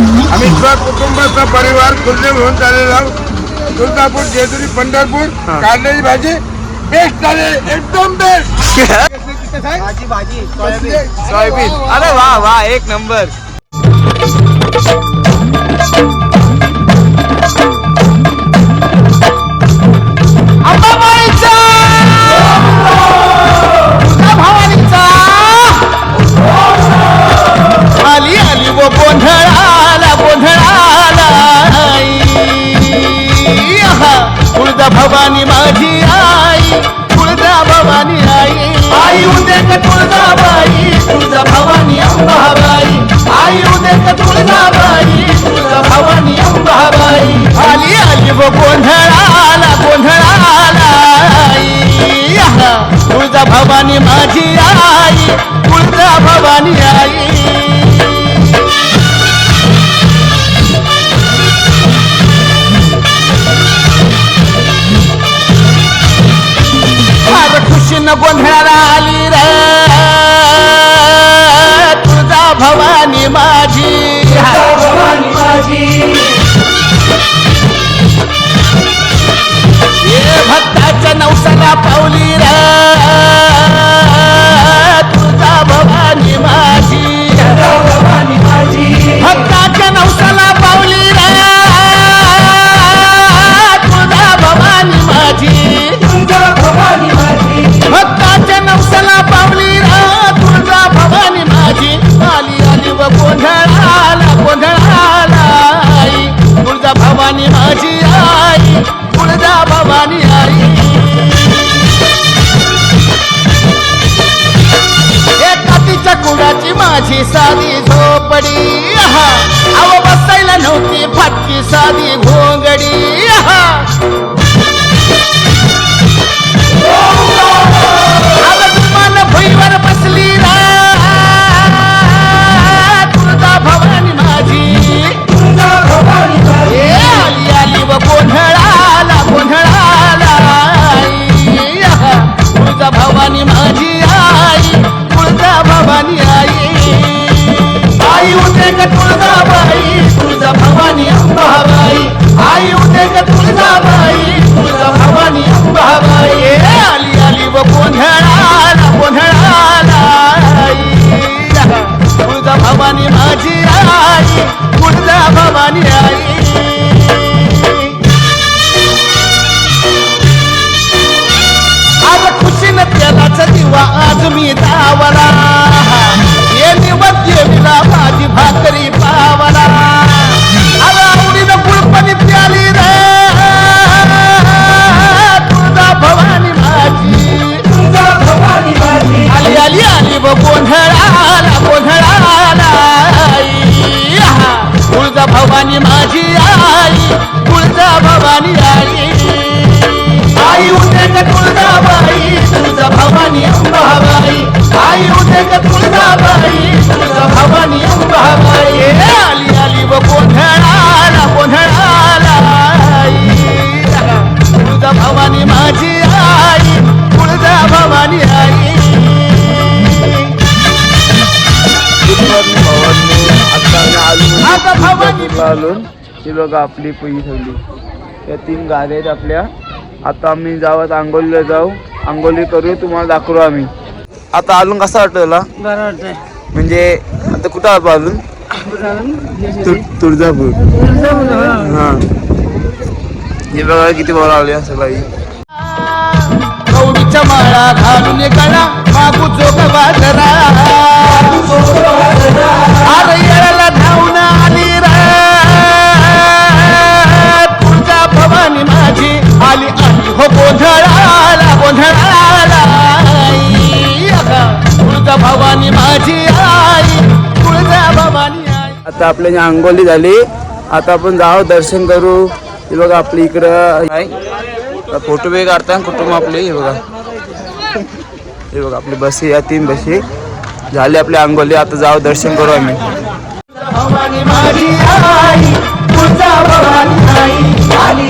आम्ही कुटुंबाचा परिवार कुल्ले घेऊन चाललेलो आहोत. तुळजापूर जेजुरी पंढरपूर कांद्याची भाजी बेस्ट झाले. एकदम बेस्ट भाजी भाजी सोयाबीन. अरे वा वा एक नंबर. भवानी माझी आई तुळजा भवानी आई. आई उदे तुळजा बाई तुळजा भवानी अंबाबाई. आई उदे तुळजा बाई तुळजा भवानी अंबाबाई. आली आली व गोंधळाला गोंधळाला आई. तुळजा भवानी माझी आई तुळजा भवानी गोंधळाला आली रे. तुझा भवानी माझी. कुडाची साधी झोपडी अव बसायला नव्हती फाटकी साधी घोंगडी तुळजाबाई तुझा भवानी अंबाबाई. आई उदे का तुळजाबाई तुझा भवानी अंबाबाई. ए, आली आली व गोंधळाला गोंधळाला आई. तुळजा भवानी माझी आई तुळजा भवानी आई. भवानी आलोन ही बघा आपली पुई ठेवली. या तीन गाड्या आहेत आपल्या. आता आम्ही जावत आंघोलीला जाऊ. आंघोली करू तुम्हाला दाखवू आम्ही. आता आलून कसं वाटतं तुला बरं वाटतंय. म्हणजे आता कुठं आलो अजून? तु- तुळजापूर. हा. हे. बघा किती बरं आले सगळी कवडीच्या माळा घालून बाजरा अरे येळाला हो गोंधळाला गोंधळाला. तुळजा भवानी माझी आई. तुळजा भवानी आई. आता आपल्या आंघोली झाली आता आपण जाऊ दर्शन करू. हे बघा आपली इकडं आहे फोटो बी काढता कुटुंब आपले हे बघा. हे बघा आपली बसी या तीन बसी. झाली आपली आंघोली आता जाऊ दर्शन करू आम्ही. भवानी माझी आई भवानी आई. आली.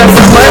That's the money.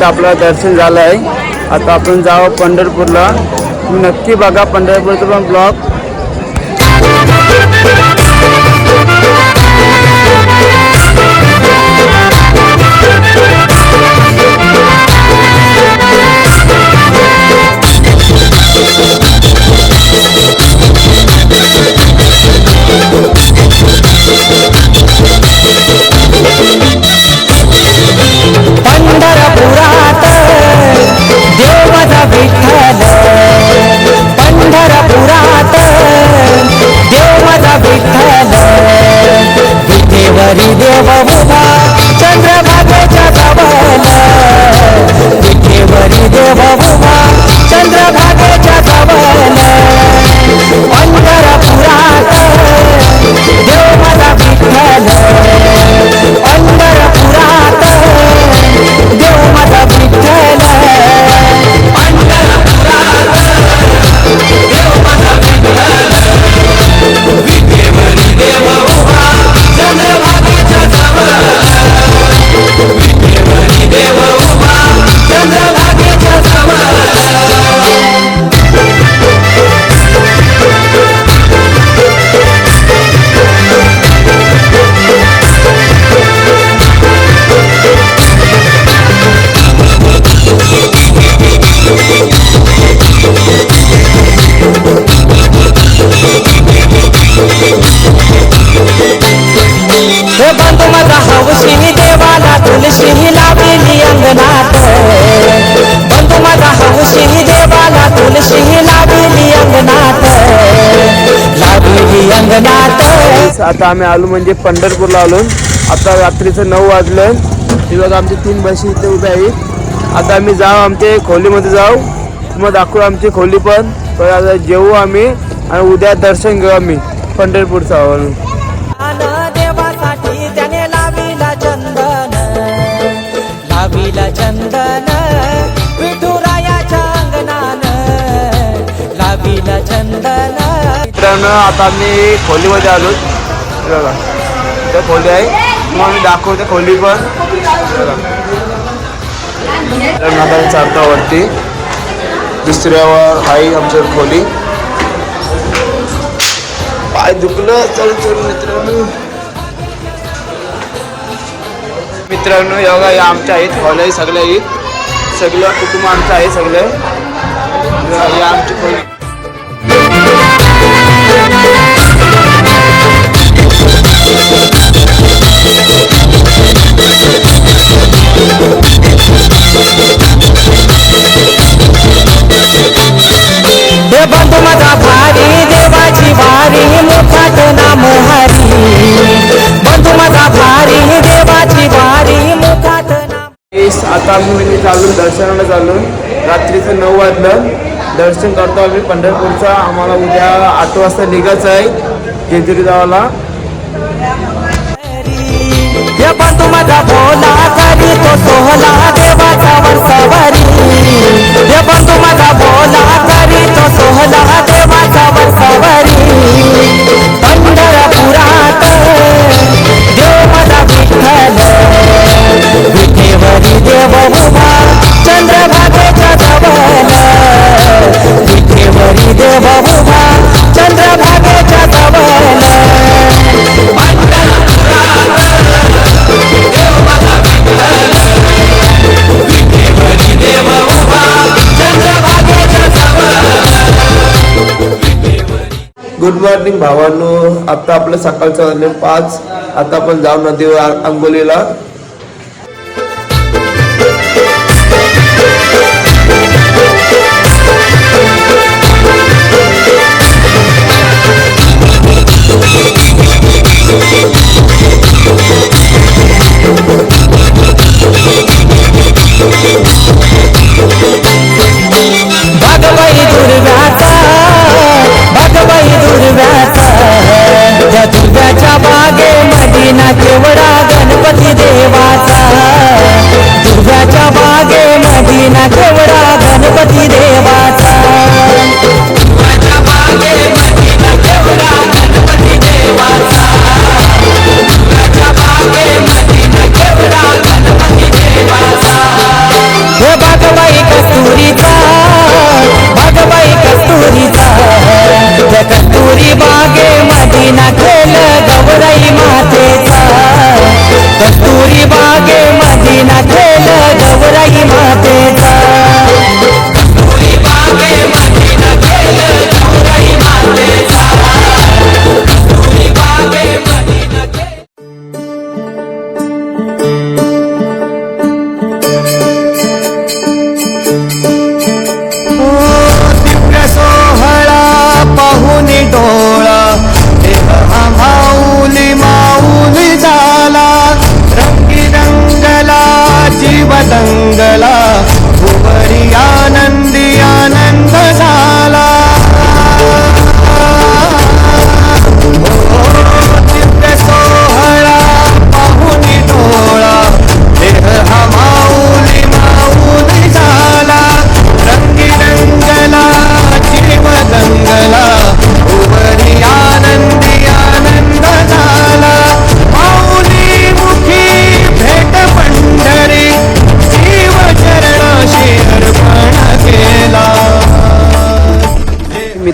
इथं आपलं दर्शन झालं आहे आता आपण जावं पंढरपूरला. नक्की बघा पंढरपूरचं पण ब्लॉग. विठेवरी देव आता आम्ही आलो म्हणजे पंढरपूरला आलो. आता रात्रीचं नऊ वाजलं. हे बघा आमची तीन बशी इथे उभ्या आहेत. आता आम्ही जाऊ आमच्या खोलीमध्ये जाऊ. मग दाखवू आमची खोली पण. आता जेवू आम्ही आणि उद्या दर्शन घेऊ आम्ही पंढरपूरचं आवरून देवासाठी त्याने लाविला चंदन. लाविला चंदन विठुरायाच्या अंगणान. लाविला चंदन. मित्रांनो आता आम्ही खोलीमध्ये आलो बघा. त्या खोली आहे. मग आम्ही दाखवते खोली पण. बघा. मित्रांनो, वरती. दुसऱ्यावर आहे आमच्या खोली. पाय दुखलं. चल चल मित्रांनो. मित्रांनो योगा या आमच्या आहेत. खोल्या सगळ्या आहेत. सगळं कुटुंब आमचं आहे सगळे. या आमची खोली. बंधू माझा भारी देवाची वारी मुखात नाम हरी. बंधू माझा भारी देवाची वारी मुखात नाम येस, आता आम्ही म्हणजे चालून दर्शनाला चालून रात्रीचं नऊ वाजलं. दर्शन करतो आम्ही. पंढरपूरचा आम्हाला उद्या आठ वाजता निघायचं आहे. जेजुरी गावाला बंधू माझा गुड मॉर्निंग भावांनो. आता आपलं सकाळचं पाच. आता आपण जाऊ नदीवर आ-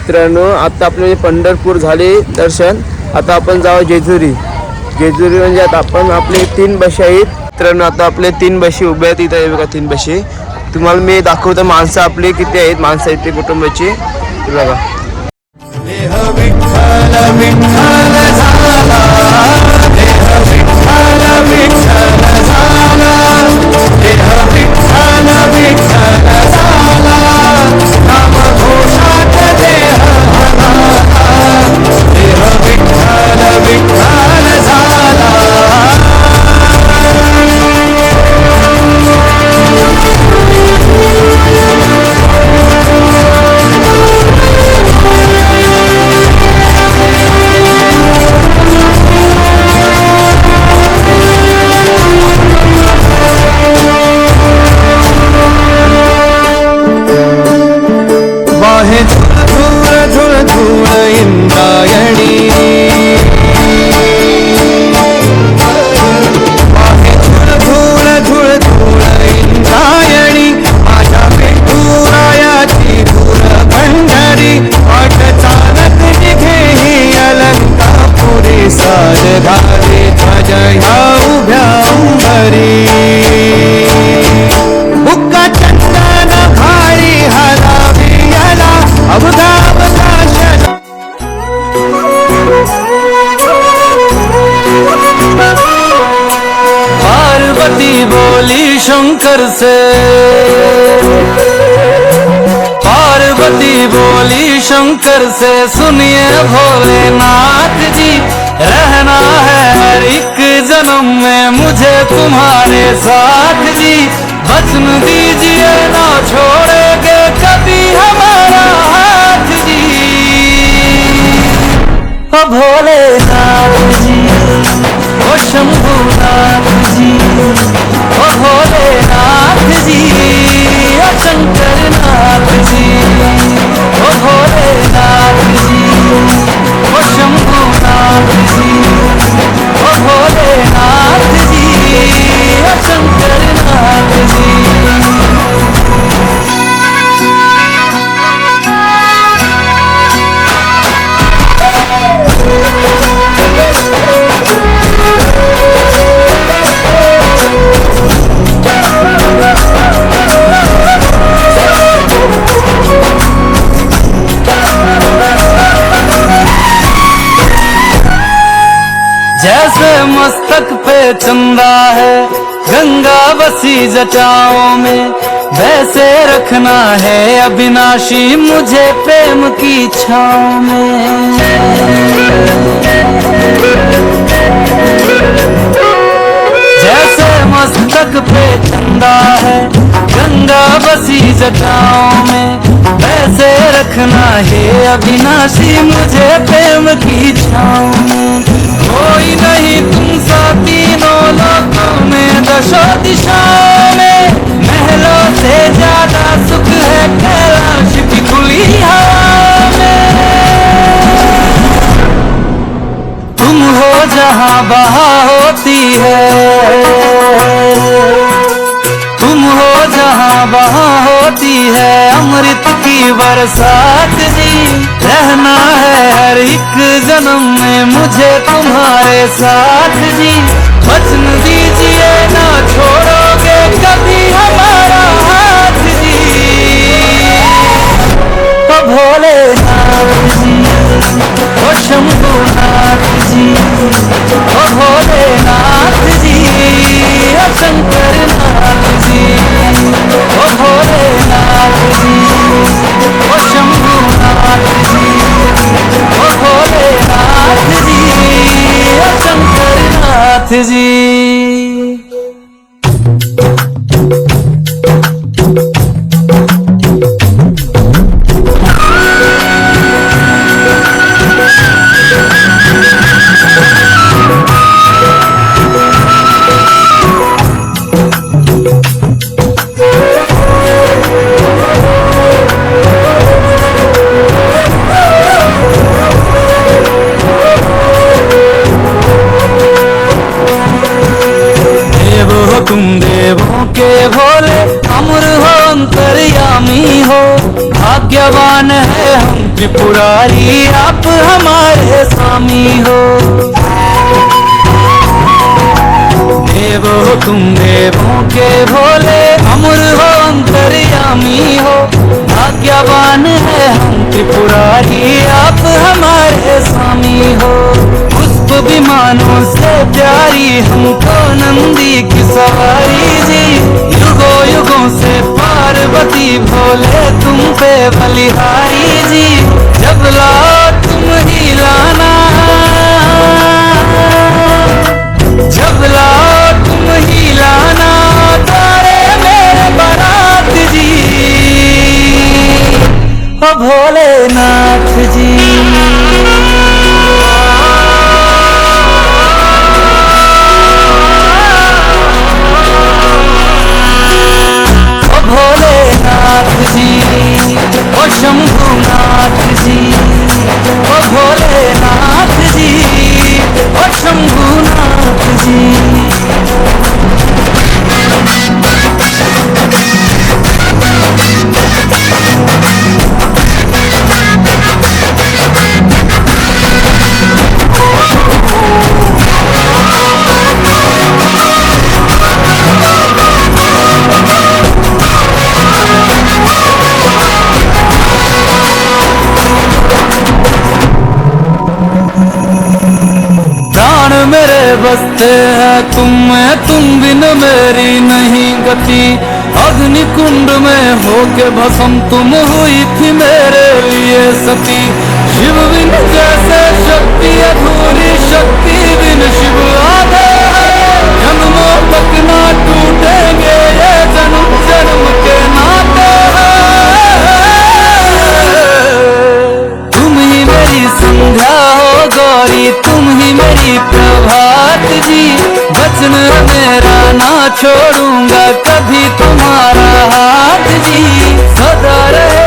मित्रांनो आता आपले पंढरपूर झाले दर्शन. आता आपण जाऊ जेजुरी. जेजुरी म्हणजे आता आपण आपले तीन बशी आहेत. मित्रांनो आता आपले तीन बशी उभे आहेत. इथं बघा तीन बशी. तुम्हाला मी दाखवतो माणसं आपली किती आहेत माणसं आहेत ते कुटुंबाची. हे बघा. शंकर से सुनिए भोलेनाथ जी। रहना है हर एक जन्म में मुझे तुम्हारे साथ जी। वचन दीजिए ना छोड़ेंगे कभी हमारा हाथ जी। ओ चंदा है, गंगा बसी जटाओं में। वैसे रखना है अविनाशी मुझे प्रेम की छाओ में। जैसे मस्तक पे चंदा है, गंगा बसी जटाओं में। वैसे रखना है अविनाशी मुझे प्रेम की छाँव में। कोई नहीं तुम नौशो दिशाओं में महलों से ज़्यादा सुख है कैलाश की खुली हवा में। तुम हो जहाँ बहा होती है। तुम हो जहाँ बहा होती है। अमृत की बरसात जी रहना है हर एक जन्म में मुझे तुम्हारे साथ जी। बचन दी ভোলে ও শম্ভু নাথজি ও ভোলে নাথজি। ও শঙ্কর নাথজি। ও ভোলে নাথজি। ও শম্ভু নাথজি। ও ভোলে নাথজি। ও শঙ্কর নাথজি। कहते हैं, तुम मैं, तुम बिन मेरी नहीं गति। अग्नि कुंड में होके भसम तुम हुई थी मेरे लिए सती। शिव बिन जैसे शक्ति, अधूरी शक्ति बिन शिव छोड़ूंगा कभी तुम्हारा हाथ जी सदा रहे।